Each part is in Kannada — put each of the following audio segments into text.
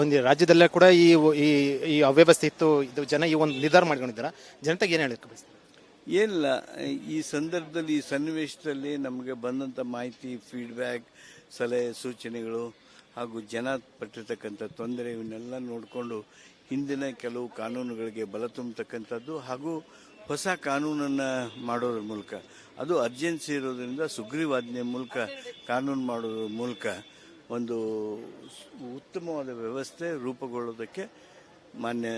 ಒಂದು ರಾಜ್ಯದಲ್ಲೇ ಕೂಡ ಈ ಈ ಈ ಅವ್ಯವಸ್ಥೆ ಇತ್ತು. ಇದು ಜನ ಈ ಒಂದು ನಿರ್ಧಾರ ಮಾಡ್ಕೊಂಡಿದ್ದಾರೆ. ಜನತೆಗೆ ಏನು ಹೇಳಕ್ಕೆ ಏನಿಲ್ಲ. ಈ ಸಂದರ್ಭದಲ್ಲಿ, ಈ ಸನ್ನಿವೇಶದಲ್ಲಿ ನಮಗೆ ಬಂದಂಥ ಮಾಹಿತಿ ಫೀಡ್ಬ್ಯಾಕ್ ಸಲಹೆ, ಸೂಚನೆಗಳು ಹಾಗೂ ಜನ ಪಟ್ಟಿರ್ತಕ್ಕಂಥ ತೊಂದರೆ ಇವನ್ನೆಲ್ಲ ನೋಡಿಕೊಂಡು ಹಿಂದಿನ ಕೆಲವು ಕಾನೂನುಗಳಿಗೆ ಬಲ ತುಂಬತಕ್ಕಂಥದ್ದು ಹಾಗೂ ಹೊಸ ಕಾನೂನನ್ನು ಮಾಡೋದ್ರ ಮೂಲಕ. ಅದು ಅರ್ಜೆನ್ಸಿ ಇರೋದರಿಂದ ಸುಗ್ರೀವಾಜ್ಞೆ ಮೂಲಕ, ಕಾನೂನು ಮಾಡೋದ್ರ ಮೂಲಕ ಒಂದು ಉತ್ತಮವಾದ ವ್ಯವಸ್ಥೆ ರೂಪುಗೊಳ್ಳೋದಕ್ಕೆ ಮಾನ್ಯ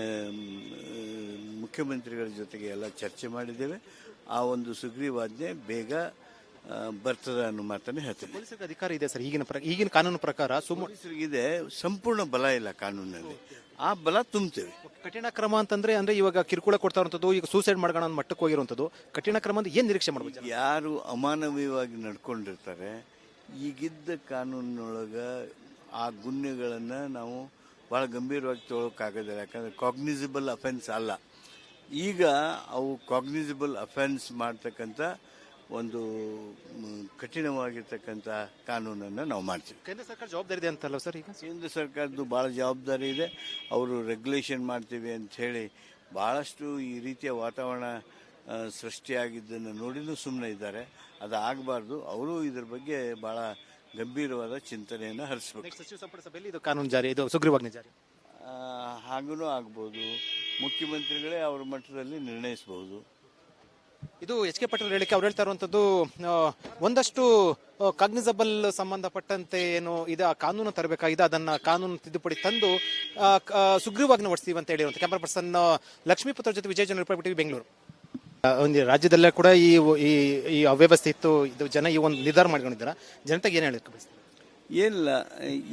ಮುಖ್ಯಮಂತ್ರಿಗಳ ಜೊತೆಗೆ ಎಲ್ಲ ಚರ್ಚೆ ಮಾಡಿದ್ದೇವೆ. ಆ ಒಂದು ಸುಗ್ರೀವಾಜ್ಞೆ ಬೇಗ ಬರ್ತದ ಅನ್ನೋ ಮಾತನ್ನು ಹೇಳ್ತೇನೆ. ಪೊಲೀಸರಿಗೆ ಅಧಿಕಾರ ಇದೆ ಸರ್ ಈಗಿನ ಪ್ರ- ಈಗಿನ ಕಾನೂನು ಪ್ರಕಾರ ಇದೆ ಸಂಪೂರ್ಣ ಬಲ ಇಲ್ಲ ಕಾನೂನಲ್ಲಿ. ಆ ಬಲ ತುಂಬ್ತೇವೆ ಕಠಿಣ ಕ್ರಮ ಅಂತಂದ್ರೆ ಅಂದ್ರೆ ಇವಾಗ ಕಿರುಕುಳ ಕೊಡ್ತಾ ಈಗ ಸೂಸೈಡ್ ಮಾಡ್ಕೋಣ ಮಟ್ಟಕ್ಕೆ ಹೋಗಿರುವಂಥದ್ದು ಕಠಿಣ ಕ್ರಮ ಅಂತ ಏನು ನಿರೀಕ್ಷೆ ಮಾಡಬೇಕು? ಯಾರು ಅಮಾನವೀಯವಾಗಿ ನಡ್ಕೊಂಡಿರ್ತಾರೆ ಈಗಿದ್ದ ಕಾನೂನಿನೊಳಗ ಆ ಗುನ್ನೆಗಳನ್ನು ನಾವು ಭಾಳ ಗಂಭೀರವಾಗಿ ತಗೊಳಕ್ಕಾಗೋದಿಲ್ಲ. ಯಾಕಂದ್ರೆ ಕಾಗ್ನಿಸಿಬಲ್ ಅಫೆನ್ಸ್ ಅಲ್ಲ. ಈಗ ಅವು ಕಾಗ್ನಿಸಿಬಲ್ ಅಫೆನ್ಸ್ ಮಾಡ್ತಕ್ಕಂಥ ಒಂದು ಕಠಿಣವಾಗಿರ್ತಕ್ಕಂಥ ಕಾನೂನನ್ನು ನಾವು ಮಾಡ್ತೀವಿ. ಕೇಂದ್ರ ಸರ್ಕಾರ ಜವಾಬ್ದಾರಿ ಇದೆ ಅಂತಲ್ಲ ಸರ್ ಈಗ? ಕೇಂದ್ರ ಸರ್ಕಾರದ್ದು ಭಾಳ ಜವಾಬ್ದಾರಿ ಇದೆ. ಅವರು ರೆಗ್ಯುಲೇಷನ್ ಮಾಡ್ತೀವಿ ಅಂತ ಹೇಳಿ ಭಾಳಷ್ಟು ಈ ರೀತಿಯ ವಾತಾವರಣ ಸೃಷ್ಟಿಯಾಗಿದ್ದನ್ನು ನೋಡಿನೂ ಸುಮ್ಮನೆ ಇದ್ದಾರೆ. ಅದು ಆಗಬಾರ್ದು ಅವರು ಇದ್ರ ಬಗ್ಗೆ ಭಾಳ ಗಂಭೀರವಾದ ಚಿಂತನೆಯನ್ನು ಹರಿಸಬೇಕು. ಸಚಿವ ಸಂಪುಟ ಸಭೆಯಲ್ಲಿ ಇದು ಕಾನೂನು ಜಾರಿ ಇದು ಸುಗ್ರೀವಾಜ್ಞೆ ಜಾರಿ. ಹಾಗೂ ಆಗ್ಬೋದು. ಮುಖ್ಯಮಂತ್ರಿಗಳೇ ಅವ್ರ ಮಟ್ಟದಲ್ಲಿ ನಿರ್ಣಯಿಸಬಹುದು ಇದು ಎಚ್ ಕೆ ಪಟೇಲ್ ಹೇಳಿಕೆ ಅವ್ರು ಹೇಳ್ತಾ ಇರುವಂತದ್ದು ಒಂದಷ್ಟು ಕಾಗ್ನಿಸಬಲ್ ಸಂಬಂಧಪಟ್ಟಂತೆ ಏನು ಇದು ಆ ಕಾನೂನು ತರಬೇಕಾಗಿದೆ ಅದನ್ನ ಕಾನೂನು ತಿದ್ದುಪಡಿ ತಂದು ಸುಗ್ರೀವಾಜ್ಞೆ ಹೊಡಿಸ್ತೀವಿ ಅಂತ ಹೇಳಿರುವಂತ ಕ್ಯಾಮರಾ ಪರ್ಸನ್ ಲಕ್ಷ್ಮೀಪುತ್ರ ಜೊತೆ ವಿಜಯ ಜನ ಬೆಂಗಳೂರು. ಒಂದು ರಾಜ್ಯದಲ್ಲೇ ಕೂಡ ಈ ಈ ಈ ಅವ್ಯವಸ್ಥೆ ಇತ್ತು. ಇದು ಜನ ಈ ಒಂದು ನಿರ್ಧಾರ ಮಾಡ್ಕೊಂಡಿದ್ದಾರೆ. ಜನತೆಗೆ ಏನು ಹೇಳಕ್ಕೆ ಏನಿಲ್ಲ.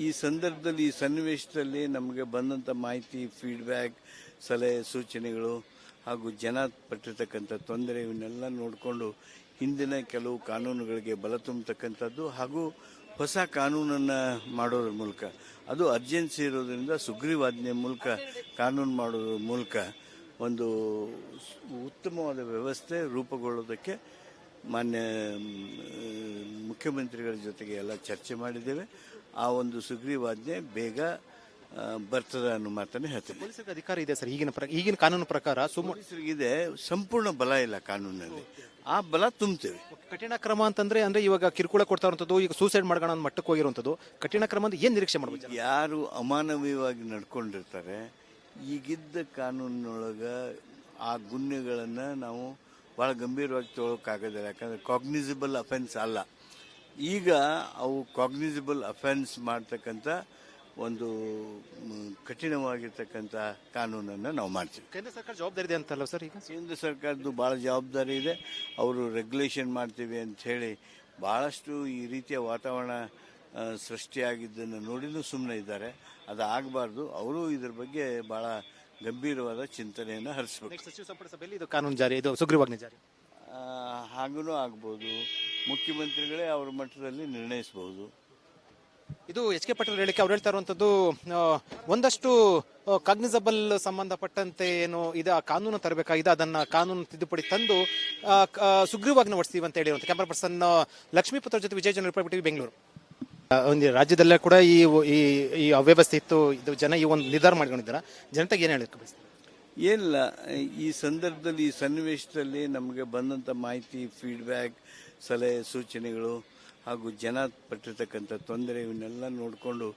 ಈ ಸಂದರ್ಭದಲ್ಲಿ, ಈ ಸನ್ನಿವೇಶದಲ್ಲಿ ನಮಗೆ ಬಂದಂಥ ಮಾಹಿತಿ ಫೀಡ್ಬ್ಯಾಕ್ ಸಲಹೆ, ಸೂಚನೆಗಳು ಹಾಗೂ ಜನ ಪಟ್ಟಿರ್ತಕ್ಕಂಥ ತೊಂದರೆ ಇವನ್ನೆಲ್ಲ ನೋಡಿಕೊಂಡು ಹಿಂದಿನ ಕೆಲವು ಕಾನೂನುಗಳಿಗೆ ಬಲ ತುಂಬತಕ್ಕಂಥದ್ದು ಹಾಗೂ ಹೊಸ ಕಾನೂನನ್ನು ಮಾಡೋದ್ರ ಮೂಲಕ. ಅದು ಅರ್ಜೆನ್ಸಿ ಇರೋದರಿಂದ ಸುಗ್ರೀವಾಜ್ಞೆ ಮೂಲಕ, ಕಾನೂನು ಮಾಡೋದ್ರ ಮೂಲಕ ಒಂದು ಉತ್ತಮವಾದ ವ್ಯವಸ್ಥೆ ರೂಪುಗೊಳ್ಳೋದಕ್ಕೆ ಮಾನ್ಯ ಮುಖ್ಯಮಂತ್ರಿಗಳ ಜೊತೆಗೆ ಎಲ್ಲ ಚರ್ಚೆ ಮಾಡಿದ್ದೇವೆ. ಆ ಒಂದು ಸುಗ್ರೀವಾಜ್ಞೆ ಬೇಗ ಬರ್ತದ ಅನ್ನೋ ಮಾತನ್ನು ಹೇಳ್ತೇನೆ. ಪೊಲೀಸರಿಗೆ ಅಧಿಕಾರ ಇದೆ ಸರ್ ಈಗಿನ ಪ್ರ- ಈಗಿನ ಕಾನೂನು ಪ್ರಕಾರ ಇದೆ ಸಂಪೂರ್ಣ ಬಲ ಇಲ್ಲ ಕಾನೂನಲ್ಲಿ. ಆ ಬಲ ತುಂಬ್ತೇವೆ ಕಠಿಣ ಕ್ರಮ ಅಂತಂದ್ರೆ ಅಂದ್ರೆ ಇವಾಗ ಕಿರುಕುಳ ಕೊಡ್ತಾ ಈಗ ಸೂಸೈಡ್ ಮಾಡ್ಕೋಣ ಮಟ್ಟಕ್ಕೆ ಹೋಗಿರುವಂತದ್ದು ಕಠಿಣ ಕ್ರಮ ಅಂತ ಏನು ನಿರೀಕ್ಷೆ ಮಾಡಬೇಕು? ಯಾರು ಅಮಾನವೀಯವಾಗಿ ನಡ್ಕೊಂಡಿರ್ತಾರೆ ಈಗಿದ್ದ ಕಾನೂನಿನೊಳಗ ಆ ಗುನ್ನೆಗಳನ್ನು ನಾವು ಭಾಳ ಗಂಭೀರವಾಗಿ ತಗೊಳಕ್ಕಾಗೋದಿಲ್ಲ. ಯಾಕಂದ್ರೆ ಕಾಗ್ನಿಸಿಬಲ್ ಅಫೆನ್ಸ್ ಅಲ್ಲ. ಈಗ ಅವು ಕಾಗ್ನಿಸಿಬಲ್ ಅಫೆನ್ಸ್ ಮಾಡ್ತಕ್ಕಂಥ ಒಂದು ಕಠಿಣವಾಗಿರ್ತಕ್ಕಂಥ ಕಾನೂನನ್ನು ನಾವು ಮಾಡ್ತೀವಿ. ಕೇಂದ್ರ ಸರ್ಕಾರ ಜವಾಬ್ದಾರಿ ಇದೆ ಅಂತಲ್ಲ ಸರ್ ಈಗ? ಕೇಂದ್ರ ಸರ್ಕಾರದ್ದು ಭಾಳ ಜವಾಬ್ದಾರಿ ಇದೆ. ಅವರು ರೆಗ್ಯುಲೇಷನ್ ಮಾಡ್ತೀವಿ ಅಂತ ಹೇಳಿ ಭಾಳಷ್ಟು ಈ ರೀತಿಯ ವಾತಾವರಣ ಸೃಷ್ಟಿಯಾಗಿದ್ದನ್ನು ನೋಡಿದ್ರು ಸುಮ್ಮನೆ ಇದ್ದಾರೆ. ಅದು ಆಗಬಾರ್ದು ಅವರು ಇದ್ರ ಬಗ್ಗೆ ಭಾಳ ಗಂಭೀರವಾದ ಚಿಂತನೆಯನ್ನು ಹರಿಸಬೇಕು. ಸಚಿವ ಸಂಪುಟ ಸಭೆಯಲ್ಲಿ ಇದು ಕಾನೂನು ಜಾರಿ ಇದು ಸುಗ್ರೀವಾಜ್ಞೆ ಜಾರಿ. ಹಾಗೂ ಆಗ್ಬೋದು. ಮುಖ್ಯಮಂತ್ರಿಗಳೇ ಅವ್ರ ಮಟ್ಟದಲ್ಲಿ ನಿರ್ಣಯಿಸಬಹುದು ಇದು ಎಚ್ ಕೆ ಪಟೇಲ್ ಹೇಳಿಕೆ ಅವ್ರು ಹೇಳ್ತಾ ಇರುವಂತದ್ದು ಒಂದಷ್ಟು ಕಾಗ್ನಿಸಬಲ್ ಸಂಬಂಧಪಟ್ಟಂತೆ ಏನು ಇದು ಕಾನೂನು ತರಬೇಕಾಗಿದೆ ಅದನ್ನ ಕಾನೂನು ತಿದ್ದುಪಡಿ ತಂದು ಸುಗ್ರೀವಾಜ್ಞೆ ಹೊಡಿಸ್ತೀವಿ ಅಂತ ಹೇಳಿರುವಂತ ಕ್ಯಾಮರಾ ಪರ್ಸನ್ ಲಕ್ಷ್ಮೀಪುತ್ರ ಜೊತೆ ವಿಜಯ ಜನ ಟಿವಿ ಬೆಂಗಳೂರು. ಒಂದು ರಾಜ್ಯದಲ್ಲೇ ಕೂಡ ಈ ಈ ಈ ಅವ್ಯವಸ್ಥೆ ಇತ್ತು. ಇದು ಜನ ಈ ಒಂದು ನಿರ್ಧಾರ ಮಾಡ್ಕೊಂಡಿದ್ದಾರೆ. ಜನತೆಗೆ ಏನು ಹೇಳಕ್ಕೆ ಏನಿಲ್ಲ. ಈ ಸಂದರ್ಭದಲ್ಲಿ, ಈ ಸನ್ನಿವೇಶದಲ್ಲಿ ನಮಗೆ ಬಂದಂಥ ಮಾಹಿತಿ ಫೀಡ್ಬ್ಯಾಕ್ ಸಲಹೆ, ಸೂಚನೆಗಳು ಹಾಗೂ ಜನ ಪಟ್ಟಿರ್ತಕ್ಕಂಥ ತೊಂದರೆ ಇವನ್ನೆಲ್ಲ ನೋಡಿಕೊಂಡು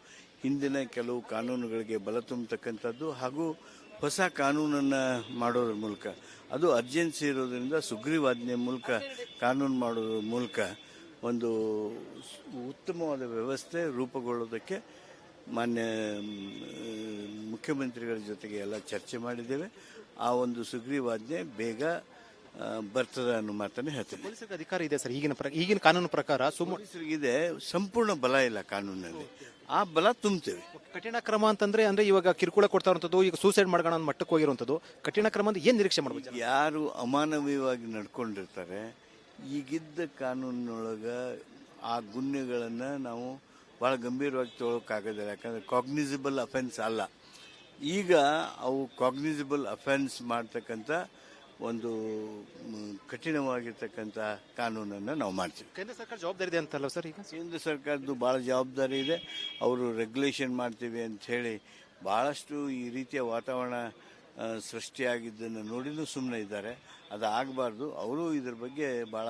ಹಿಂದಿನ ಕೆಲವು ಕಾನೂನುಗಳಿಗೆ ಬಲ ತುಂಬತಕ್ಕಂಥದ್ದು ಹಾಗೂ ಹೊಸ ಕಾನೂನನ್ನು ಮಾಡೋದ್ರ ಮೂಲಕ. ಅದು ಅರ್ಜೆನ್ಸಿ ಇರೋದರಿಂದ ಸುಗ್ರೀವಾಜ್ಞೆ ಮೂಲಕ, ಕಾನೂನು ಮಾಡೋದ್ರ ಮೂಲಕ ಒಂದು ಉತ್ತಮವಾದ ವ್ಯವಸ್ಥೆ ರೂಪುಗೊಳ್ಳೋದಕ್ಕೆ ಮಾನ್ಯ ಮುಖ್ಯಮಂತ್ರಿಗಳ ಜೊತೆಗೆ ಎಲ್ಲ ಚರ್ಚೆ ಮಾಡಿದ್ದೇವೆ. ಆ ಒಂದು ಸುಗ್ರೀವಾಜ್ಞೆ ಬೇಗ ಬರ್ತದ ಅನ್ನೋ ಮಾತನ್ನು ಹೇಳ್ತೇನೆ. ಪೊಲೀಸರಿಗೆ ಅಧಿಕಾರ ಇದೆ ಸರ್ ಈಗಿನ ಪ್ರ- ಈಗಿನ ಕಾನೂನು ಪ್ರಕಾರ ಇದೆ ಸಂಪೂರ್ಣ ಬಲ ಇಲ್ಲ ಕಾನೂನಲ್ಲಿ. ಆ ಬಲ ತುಂಬ್ತೇವೆ ಕಠಿಣ ಕ್ರಮ ಅಂತಂದ್ರೆ ಅಂದ್ರೆ ಇವಾಗ ಕಿರುಕುಳ ಕೊಡ್ತಾ ಈಗ ಸೂಸೈಡ್ ಮಾಡ್ಕೋಣ ಮಟ್ಟಕ್ಕೆ ಹೋಗಿರುವಂತದ್ದು ಕಠಿಣ ಕ್ರಮ ಅಂತ ಏನು ನಿರೀಕ್ಷೆ ಮಾಡಬೇಕು? ಯಾರು ಅಮಾನವೀಯವಾಗಿ ನಡ್ಕೊಂಡಿರ್ತಾರೆ ಈಗಿದ್ದ ಕಾನೂನಿನೊಳಗ ಆ ಗುನ್ನೆಗಳನ್ನು ನಾವು ಭಾಳ ಗಂಭೀರವಾಗಿ ತಗೊಳಕ್ಕಾಗೋದಿಲ್ಲ. ಯಾಕಂದ್ರೆ ಕಾಗ್ನಿಸಿಬಲ್ ಅಫೆನ್ಸ್ ಅಲ್ಲ. ಈಗ ಅವು ಕಾಗ್ನಿಸಿಬಲ್ ಅಫೆನ್ಸ್ ಮಾಡ್ತಕ್ಕಂಥ ಒಂದು ಕಠಿಣವಾಗಿರ್ತಕ್ಕಂಥ ಕಾನೂನನ್ನು ನಾವು ಮಾಡ್ತೀವಿ. ಕೇಂದ್ರ ಸರ್ಕಾರ ಜವಾಬ್ದಾರಿ ಇದೆ ಅಂತಲ್ಲ ಸರ್ ಈಗ? ಕೇಂದ್ರ ಸರ್ಕಾರದ್ದು ಭಾಳ ಜವಾಬ್ದಾರಿ ಇದೆ. ಅವರು ರೆಗ್ಯುಲೇಷನ್ ಮಾಡ್ತೀವಿ ಅಂತ ಹೇಳಿ ಬಹಳಷ್ಟು ಈ ರೀತಿಯ ವಾತಾವರಣ ಸೃಷ್ಟಿಯಾಗಿದ್ದನ್ನು ನೋಡಿನೂ ಸುಮ್ಮನೆ ಇದ್ದಾರೆ. ಅದು ಆಗಬಾರ್ದು ಅವರು ಇದ್ರ ಬಗ್ಗೆ ಬಹಳ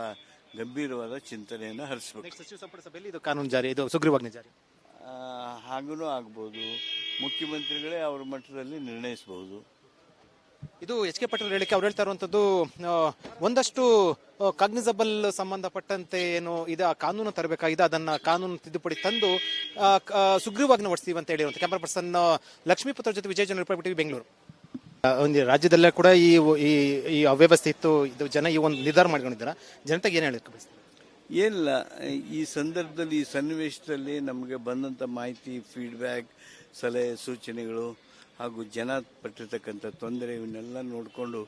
ಗಂಭೀರವಾದ ಚಿಂತನೆಯನ್ನು ಹರಿಸಬೇಕು. ಸಚಿವ ಸಂಪುಟ ಸಭೆಯಲ್ಲಿ ಇದು ಕಾನೂನು ಜಾರಿ ಇದು ಸುಗ್ರೀವಾಜ್ಞೆ ಜಾರಿ. ಹಾಗೂ ಆಗ್ಬೋದು. ಮುಖ್ಯಮಂತ್ರಿಗಳೇ ಅವ್ರ ಮಟ್ಟದಲ್ಲಿ ನಿರ್ಣಯಿಸಬಹುದು ಇದು ಎಚ್ ಕೆ ಪಟೇಲ್ ಹೇಳಿಕೆ ಅವ್ರು ಹೇಳ್ತಾ ಇರುವಂತದ್ದು ಒಂದಷ್ಟು ಕಾಗ್ನಿಸಬಲ್ ಸಂಬಂಧಪಟ್ಟಂತೆ ಏನು ಇದು ಆ ಕಾನೂನು ತರಬೇಕಾಗಿದೆ ಅದನ್ನ ಕಾನೂನು ತಿದ್ದುಪಡಿ ತಂದು ಸುಗ್ರೀವಾಜ್ಞೆ ಹೊಡಿಸ್ತೀವಿ ಅಂತ ಹೇಳಿರುವಂತ ಕ್ಯಾಮರಾ ಪರ್ಸನ್ ಲಕ್ಷ್ಮೀಪುತ್ರ ಜೊತೆ ವಿಜಯ ಜನ ಬೆಂಗಳೂರು. ಒಂದು ರಾಜ್ಯದಲ್ಲೇ ಕೂಡ ಈ ಈ ಈ ಅವ್ಯವಸ್ಥೆ ಇತ್ತು. ಇದು ಜನ ಈ ಒಂದು ನಿರ್ಧಾರ ಮಾಡ್ಕೊಂಡಿದ್ದಾರೆ. ಜನತೆಗೆ ಏನು ಹೇಳಕ್ಕೆ ಏನಿಲ್ಲ. ಈ ಸಂದರ್ಭದಲ್ಲಿ, ಈ ಸನ್ನಿವೇಶದಲ್ಲಿ ನಮಗೆ ಬಂದಂಥ ಮಾಹಿತಿ ಫೀಡ್ಬ್ಯಾಕ್ ಸಲಹೆ, ಸೂಚನೆಗಳು ಹಾಗೂ ಜನ ಪಟ್ಟಿರ್ತಕ್ಕಂಥ ತೊಂದರೆ ಇವನ್ನೆಲ್ಲ ನೋಡಿಕೊಂಡು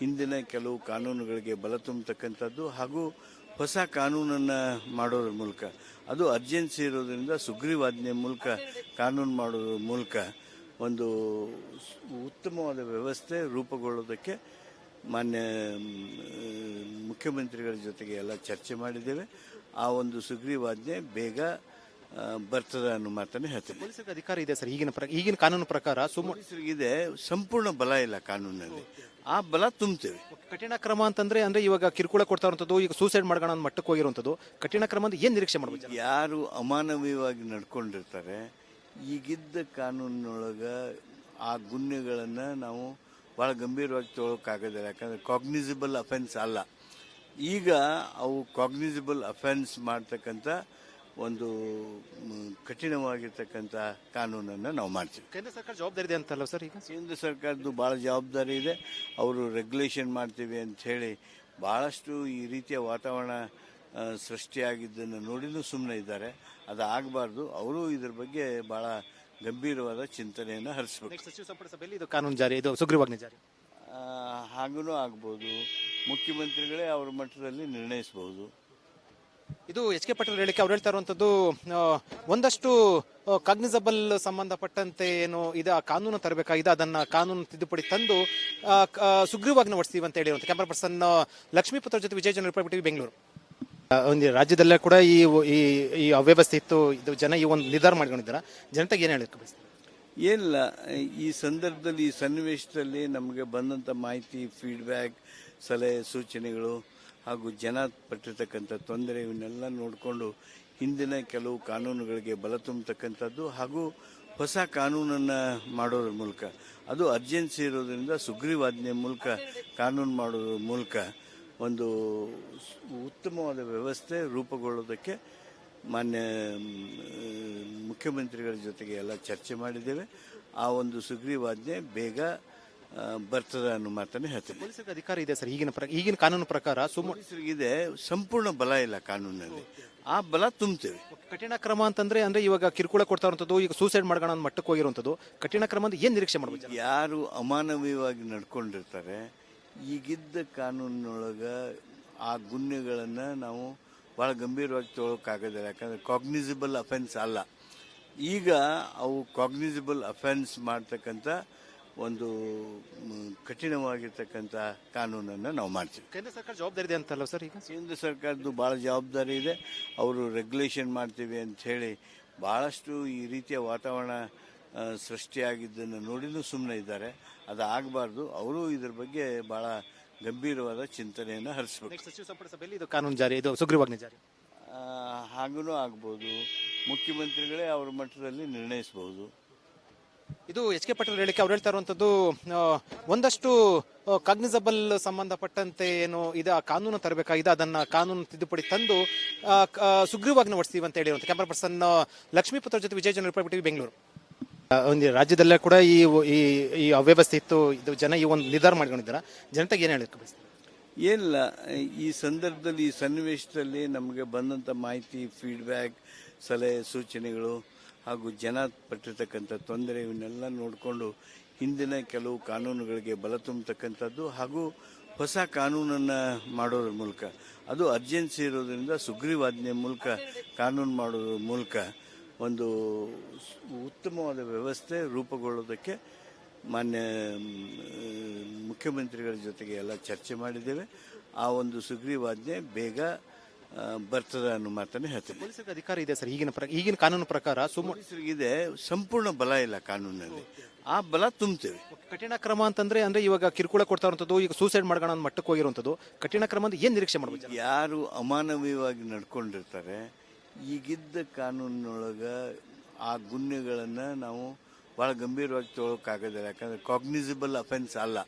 ಹಿಂದಿನ ಕೆಲವು ಕಾನೂನುಗಳಿಗೆ ಬಲ ತುಂಬತಕ್ಕಂಥದ್ದು ಹಾಗೂ ಹೊಸ ಕಾನೂನನ್ನು ಮಾಡೋದ್ರ ಮೂಲಕ. ಅದು ಅರ್ಜೆನ್ಸಿ ಇರೋದರಿಂದ ಸುಗ್ರೀವಾಜ್ಞೆ ಮೂಲಕ, ಕಾನೂನು ಮಾಡೋದ್ರ ಮೂಲಕ ಒಂದು ಉತ್ತಮವಾದ ವ್ಯವಸ್ಥೆ ರೂಪುಗೊಳ್ಳೋದಕ್ಕೆ ಮಾನ್ಯ ಮುಖ್ಯಮಂತ್ರಿಗಳ ಜೊತೆಗೆ ಎಲ್ಲ ಚರ್ಚೆ ಮಾಡಿದ್ದೇವೆ. ಆ ಒಂದು ಸುಗ್ರೀವಾಜ್ಞೆ ಬೇಗ ಬರ್ತದ ಅನ್ನೋ ಮಾತನ್ನು ಹೇಳ್ತೇನೆ. ಪೊಲೀಸರಿಗೆ ಅಧಿಕಾರ ಇದೆ ಸರ್ ಈಗಿನ ಪ್ರ- ಈಗಿನ ಕಾನೂನು ಪ್ರಕಾರ ಇದೆ ಸಂಪೂರ್ಣ ಬಲ ಇಲ್ಲ ಕಾನೂನಲ್ಲಿ. ಆ ಬಲ ತುಂಬ್ತೇವೆ ಕಠಿಣ ಕ್ರಮ ಅಂತಂದ್ರೆ ಅಂದ್ರೆ ಇವಾಗ ಕಿರುಕುಳ ಕೊಡ್ತಾ ಈಗ ಸೂಸೈಡ್ ಮಾಡ್ಕೋಣ ಮಟ್ಟಕ್ಕೆ ಹೋಗಿರುವಂಥದ್ದು ಕಠಿಣ ಕ್ರಮ ಅಂದ್ರೆ ಏನು ನಿರೀಕ್ಷೆ ಮಾಡಬೇಕು? ಯಾರು ಅಮಾನವೀಯವಾಗಿ ನಡ್ಕೊಂಡಿರ್ತಾರೆ ಈಗಿದ್ದ ಕಾನೂನಿನೊಳಗ ಆ ಗುನ್ನೆಗಳನ್ನು ನಾವು ಭಾಳ ಗಂಭೀರವಾಗಿ ತಗೊಳಕ್ಕಾಗೋದಿಲ್ಲ ಯಾಕಂದ್ರೆ ಕಾಗ್ನಿಸಿಬಲ್ ಅಫೆನ್ಸ್ ಅಲ್ಲ. ಈಗ ಅವು ಕಾಗ್ನಿಸಿಬಲ್ ಅಫೆನ್ಸ್ ಮಾಡ್ತಕ್ಕಂಥ ಒಂದು ಕಠಿಣವಾಗಿರ್ತಕ್ಕಂಥ ಕಾನೂನನ್ನು ನಾವು ಮಾಡ್ತೀವಿ. ಕೇಂದ್ರ ಸರ್ಕಾರ ಜವಾಬ್ದಾರಿ ಇದೆ ಅಂತಲ್ಲ ಸರ್ ಈಗ? ಕೇಂದ್ರ ಸರ್ಕಾರದ್ದು ಭಾಳ ಜವಾಬ್ದಾರಿ ಇದೆ. ಅವರು ರೆಗ್ಯುಲೇಷನ್ ಮಾಡ್ತೀವಿ ಅಂತ ಹೇಳಿ ಭಾಳಷ್ಟು ಈ ರೀತಿಯ ವಾತಾವರಣ ಸೃಷ್ಟಿಯಾಗಿದ್ದನ್ನು ನೋಡಿನೂ ಸುಮ್ಮನೆ ಇದ್ದಾರೆ. ಅದು ಆಗಬಾರ್ದು ಅವರು ಇದ್ರ ಬಗ್ಗೆ ಭಾಳ ಗಂಭೀರವಾದ ಚಿಂತನೆಯನ್ನು ಹರಿಸಬೇಕು. ಸಚಿವ ಸಂಪುಟ ಸಭೆಯಲ್ಲಿ ಇದು ಕಾನೂನು ಜಾರಿ ಇದು ಸುಗ್ರೀವಾಜ್ಞೆ ಜಾರಿ. ಹಾಗೂ ಆಗ್ಬೋದು. ಮುಖ್ಯಮಂತ್ರಿಗಳೇ ಅವ್ರ ಮಟ್ಟದಲ್ಲಿ ನಿರ್ಣಯಿಸಬಹುದು ಇದು ಎಚ್ ಕೆ ಪಟೇಲ್ ಹೇಳಿಕೆ ಅವ್ರು ಹೇಳ್ತಾ ಇರುವಂತದ್ದು ಒಂದಷ್ಟು ಕಾಗ್ನಿಸಬಲ್ ಸಂಬಂಧಪಟ್ಟಂತೆ ಏನು ಇದು ಆ ಕಾನೂನು ತರಬೇಕಾಗಿದೆ ಅದನ್ನ ಕಾನೂನು ತಿದ್ದುಪಡಿ ತಂದು ಸುಗ್ರೀವಾಜ್ಞೆ ಹೊಡಿಸ್ತೀವಿ ಅಂತ ಹೇಳಿರುವಂತ. ಕ್ಯಾಮರಾ ಪರ್ಸನ್ ಲಕ್ಷ್ಮೀಪುತ್ರ ಜೊತೆ ವಿಜಯ ಜನ ಟಿವಿ ಬೆಂಗಳೂರು. ಒಂದು ರಾಜ್ಯದಲ್ಲೇ ಕೂಡ ಈ ಈ ಈ ಅವ್ಯವಸ್ಥೆ ಇತ್ತು. ಇದು ಜನ ಈ ಒಂದು ನಿರ್ಧಾರ ಮಾಡ್ಕೊಂಡಿದ್ದಾರೆ. ಜನತೆಗೆ ಏನು ಹೇಳಕ್ಕೆ ಬಯಸ್ತಾರೆ? ಏನಿಲ್ಲ. ಈ ಸಂದರ್ಭದಲ್ಲಿ, ಈ ಸನ್ನಿವೇಶದಲ್ಲಿ ನಮಗೆ ಬಂದಂಥ ಮಾಹಿತಿ ಫೀಡ್ಬ್ಯಾಕ್ ಸಲಹೆ, ಸೂಚನೆಗಳು ಹಾಗೂ ಜನ ಪಟ್ಟಿರ್ತಕ್ಕಂಥ ತೊಂದರೆ ಇವನ್ನೆಲ್ಲ ನೋಡಿಕೊಂಡು ಹಿಂದಿನ ಕೆಲವು ಕಾನೂನುಗಳಿಗೆ ಬಲ ತುಂಬತಕ್ಕಂಥದ್ದು ಹಾಗೂ ಹೊಸ ಕಾನೂನನ್ನು ಮಾಡೋದ್ರ ಮೂಲಕ. ಅದು ಅರ್ಜೆನ್ಸಿ ಇರೋದರಿಂದ ಸುಗ್ರೀವಾಜ್ಞೆ ಮೂಲಕ, ಕಾನೂನು ಮಾಡೋದ್ರ ಮೂಲಕ ಒಂದು ಉತ್ತಮವಾದ ವ್ಯವಸ್ಥೆ ರೂಪುಗೊಳ್ಳೋದಕ್ಕೆ ಮಾನ್ಯ ಮುಖ್ಯಮಂತ್ರಿಗಳ ಜೊತೆಗೆ ಎಲ್ಲ ಚರ್ಚೆ ಮಾಡಿದ್ದೇವೆ. ಆ ಒಂದು ಸುಗ್ರೀವಾಜ್ಞೆ ಬೇಗ ಬರ್ತದ ಅನ್ನೋ ಮಾತನ್ನು ಹೇಳ್ತೇನೆ. ಪೊಲೀಸರಿಗೆ ಅಧಿಕಾರ ಇದೆ ಸರ್ ಈಗಿನ ಪ್ರ- ಈಗಿನ ಕಾನೂನು ಪ್ರಕಾರ ಇದೆ ಸಂಪೂರ್ಣ ಬಲ ಇಲ್ಲ ಕಾನೂನಲ್ಲಿ. ಆ ಬಲ ತುಂಬ್ತೇವೆ ಕಠಿಣ ಕ್ರಮ ಅಂತಂದ್ರೆ ಅಂದ್ರೆ ಇವಾಗ ಕಿರುಕುಳ ಕೊಡ್ತಾ ಈಗ ಸೂಸೈಡ್ ಮಾಡ್ಕೋಣ ಮಟ್ಟಕ್ಕೆ ಹೋಗಿರುವಂಥದ್ದು ಕಠಿಣ ಕ್ರಮ ಅಂದ್ರೆ ಏನು ನಿರೀಕ್ಷೆ ಮಾಡಬೇಕು? ಯಾರು ಅಮಾನವೀಯವಾಗಿ ನಡ್ಕೊಂಡಿರ್ತಾರೆ ಈಗಿದ್ದ ಕಾನೂನಿನೊಳಗ ಆ ಗುನ್ನೆಗಳನ್ನು ನಾವು ಭಾಳ ಗಂಭೀರವಾಗಿ ತಗೊಳಕ್ಕಾಗೋದಿಲ್ಲ. ಯಾಕಂದ್ರೆ ಕಾಗ್ನಿಸಿಬಲ್ ಅಫೆನ್ಸ್ ಅಲ್ಲ. ಈಗ ಅವು ಕಾಗ್ನಿಸಿಬಲ್ ಅಫೆನ್ಸ್ ಮಾಡ್ತಕ್ಕಂಥ ಒಂದು ಕಠಿಣವಾಗಿರ್ತಕ್ಕಂಥ ಕಾನೂನನ್ನು ನಾವು ಮಾಡ್ತೀವಿ. ಕೇಂದ್ರ ಸರ್ಕಾರ ಜವಾಬ್ದಾರಿ ಇದೆ ಅಂತಲ್ಲ ಸರ್ ಈಗ? ಕೇಂದ್ರ ಸರ್ಕಾರದ್ದು ಭಾಳ ಜವಾಬ್ದಾರಿ ಇದೆ. ಅವರು ರೆಗ್ಯುಲೇಷನ್ ಮಾಡ್ತೀವಿ ಅಂತ ಹೇಳಿ ಭಾಳಷ್ಟು ಈ ರೀತಿಯ ವಾತಾವರಣ ಸೃಷ್ಟಿಯಾಗಿದ್ದನ್ನು ನೋಡಿನೂ ಸುಮ್ಮನೆ ಇದ್ದಾರೆ. ಅದು ಆಗಬಾರ್ದು ಅವರು ಇದ್ರ ಬಗ್ಗೆ ಭಾಳ ಗಂಭೀರವಾದ ಚಿಂತನೆಯನ್ನು ಹರಿಸಬೇಕು. ಸಚಿವ ಸಂಪುಟ ಸಭೆಯಲ್ಲಿ ಇದು ಕಾನೂನು ಜಾರಿ ಇದು ಸುಗ್ರೀವಾಜ್ಞೆ ಜಾರಿ. ಹಾಗೂ ಆಗ್ಬೋದು. ಮುಖ್ಯಮಂತ್ರಿಗಳೇ ಅವ್ರ ಮಟ್ಟದಲ್ಲಿ ನಿರ್ಣಯಿಸಬಹುದು ಇದು ಎಚ್ ಕೆ ಪಟೇಲ್ ಹೇಳಿಕೆ ಅವ್ರು ಹೇಳ್ತಾ ಇರುವಂತದ್ದು ಒಂದಷ್ಟು ಕಾಗ್ನಿಸಬಲ್ ಸಂಬಂಧಪಟ್ಟಂತೆ ಏನು ಇದು ಆ ಕಾನೂನು ತರಬೇಕಾಗಿದೆ ಅದನ್ನ ಕಾನೂನು ತಿದ್ದುಪಡಿ ತಂದು ಸುಗ್ರೀವಾಜ್ಞೆ ಹೊಡಿಸ್ತೀವಿ ಅಂತ ಹೇಳಿರುವಂತ ಕ್ಯಾಮರಾ ಪರ್ಸನ್ ಲಕ್ಷ್ಮೀಪುತ್ರ ಜೊತೆ ವಿಜಯ ಜನ ಬೆಂಗಳೂರು. ಒಂದು ರಾಜ್ಯದಲ್ಲೇ ಕೂಡ ಈ ಈ ಈ ಅವ್ಯವಸ್ಥೆ ಇತ್ತು. ಇದು ಜನ ಈ ಒಂದು ನಿರ್ಧಾರ ಮಾಡ್ಕೊಂಡಿದ್ದಾರೆ. ಜನತೆಗೆ ಏನು ಹೇಳಕ್ಕೆ ಏನಿಲ್ಲ. ಈ ಸಂದರ್ಭದಲ್ಲಿ, ಈ ಸನ್ನಿವೇಶದಲ್ಲಿ ನಮಗೆ ಬಂದಂಥ ಮಾಹಿತಿ ಫೀಡ್ಬ್ಯಾಕ್ ಸಲಹೆ, ಸೂಚನೆಗಳು ಹಾಗೂ ಜನ ಪಟ್ಟಿರ್ತಕ್ಕಂಥ ತೊಂದರೆ ಇವನ್ನೆಲ್ಲ ನೋಡಿಕೊಂಡು ಹಿಂದಿನ ಕೆಲವು ಕಾನೂನುಗಳಿಗೆ ಬಲ ತುಂಬತಕ್ಕಂಥದ್ದು ಹಾಗೂ ಹೊಸ ಕಾನೂನನ್ನು ಮಾಡೋದ್ರ ಮೂಲಕ. ಅದು ಅರ್ಜೆನ್ಸಿ ಇರೋದರಿಂದ ಸುಗ್ರೀವಾಜ್ಞೆ ಮೂಲಕ, ಕಾನೂನು ಮಾಡೋದ್ರ ಮೂಲಕ ಒಂದು ಉತ್ತಮವಾದ ವ್ಯವಸ್ಥೆ ರೂಪುಗೊಳ್ಳೋದಕ್ಕೆ ಮಾನ್ಯ ಮುಖ್ಯಮಂತ್ರಿಗಳ ಜೊತೆಗೆ ಎಲ್ಲ ಚರ್ಚೆ ಮಾಡಿದ್ದೇವೆ. ಆ ಒಂದು ಸುಗ್ರೀವಾಜ್ಞೆ ಬೇಗ ಬರ್ತದ ಅನ್ನೋ ಮಾತನ್ನು ಹೇಳ್ತೇನೆ. ಪೊಲೀಸರಿಗೆ ಅಧಿಕಾರ ಇದೆ ಸರ್ ಈಗಿನ ಪ್ರ- ಈಗಿನ ಕಾನೂನು ಪ್ರಕಾರ ಇದೆ ಸಂಪೂರ್ಣ ಬಲ ಇಲ್ಲ ಕಾನೂನಲ್ಲಿ. ಆ ಬಲ ತುಂಬ್ತೇವೆ ಕಠಿಣ ಕ್ರಮ ಅಂತಂದ್ರೆ ಅಂದ್ರೆ ಇವಾಗ ಕಿರುಕುಳ ಕೊಡ್ತಾ ಈಗ ಸೂಸೈಡ್ ಮಾಡ್ಕೋಣ ಮಟ್ಟಕ್ಕೆ ಹೋಗಿರುವಂಥದ್ದು ಕಠಿಣ ಕ್ರಮ ಅಂದ್ರೆ ಏನು ನಿರೀಕ್ಷೆ ಮಾಡಬೇಕು? ಯಾರು ಅಮಾನವೀಯವಾಗಿ ನಡ್ಕೊಂಡಿರ್ತಾರೆ ಈಗಿದ್ದ ಕಾನೂನಿನೊಳಗ ಆ ಗುನ್ನೆಗಳನ್ನು ನಾವು ಭಾಳ ಗಂಭೀರವಾಗಿ ತಗೊಳಕ್ಕಾಗೋದಿಲ್ಲ. ಯಾಕಂದ್ರೆ ಕಾಗ್ನಿಸಿಬಲ್ ಅಫೆನ್ಸ್ ಅಲ್ಲ.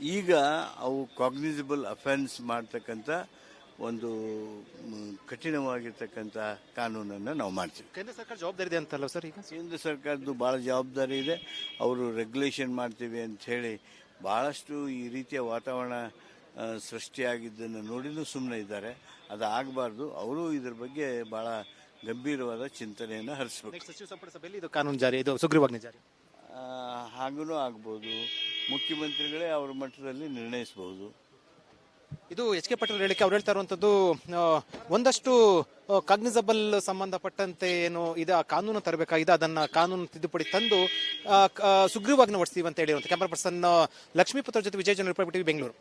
ಈಗ ಅವು ಕಾಗ್ನಿಸಿಬಲ್ ಅಫೆನ್ಸ್ ಮಾಡ್ತಕ್ಕಂಥ ಒಂದು ಕಠಿಣವಾಗಿರ್ತಕ್ಕಂಥ ಕಾನೂನನ್ನು ನಾವು ಮಾಡ್ತೀವಿ. ಕೇಂದ್ರ ಸರ್ಕಾರ ಜವಾಬ್ದಾರಿ ಇದೆ ಅಂತಲ್ಲ ಸರ್ ಈಗ? ಕೇಂದ್ರ ಸರ್ಕಾರದ್ದು ಭಾಳ ಜವಾಬ್ದಾರಿ ಇದೆ. ಅವರು ರೆಗ್ಯುಲೇಷನ್ ಮಾಡ್ತೀವಿ ಅಂತ ಹೇಳಿ ಭಾಳಷ್ಟು ಈ ರೀತಿಯ ವಾತಾವರಣ ಸೃಷ್ಟಿಯಾಗಿದ್ದನ್ನು ನೋಡಿನೂ ಸುಮ್ಮನೆ ಇದ್ದಾರೆ. ಅದು ಆಗಬಾರ್ದು ಅವರು ಇದ್ರ ಬಗ್ಗೆ ಭಾಳ ಗಂಭೀರವಾದ ಚಿಂತನೆಯನ್ನು ಹರಿಸಬೇಕು. ಸಚಿವ ಸಂಪುಟ ಸಭೆಯಲ್ಲಿ ಇದು ಕಾನೂನು ಜಾರಿ ಇದು ಸುಗ್ರೀವಾಜ್ಞೆ ಜಾರಿ. ಹಾಗೂ ಆಗ್ಬೋದು. ಮುಖ್ಯಮಂತ್ರಿಗಳೇ ಅವ್ರ ಮಟ್ಟದಲ್ಲಿ ನಿರ್ಣಯಿಸಬಹುದು ಇದು ಎಚ್ ಕೆ ಪಟೇಲ್ ಹೇಳಿಕೆ ಅವ್ರು ಹೇಳ್ತಾ ಇರುವಂತದ್ದು ಒಂದಷ್ಟು ಕಾಗ್ನಿಸಬಲ್ ಸಂಬಂಧಪಟ್ಟಂತೆ ಏನು ಇದು ಕಾನೂನು ತರಬೇಕಾಗಿದೆ ಅದನ್ನ ಕಾನೂನು ತಿದ್ದುಪಡಿ ತಂದು ಸುಗ್ರೀವಾಜ್ಞೆ ಹೊಡಿಸ್ತೀವಿ ಅಂತ ಹೇಳಿರುವಂತ ಕ್ಯಾಮರಾ ಪರ್ಸನ್ ಲಕ್ಷ್ಮೀಪುತ್ರ ಜೊತೆ ವಿಜಯ ಜನ ರಿಪಬ್ಲಿಕ್ ಬೆಂಗಳೂರು.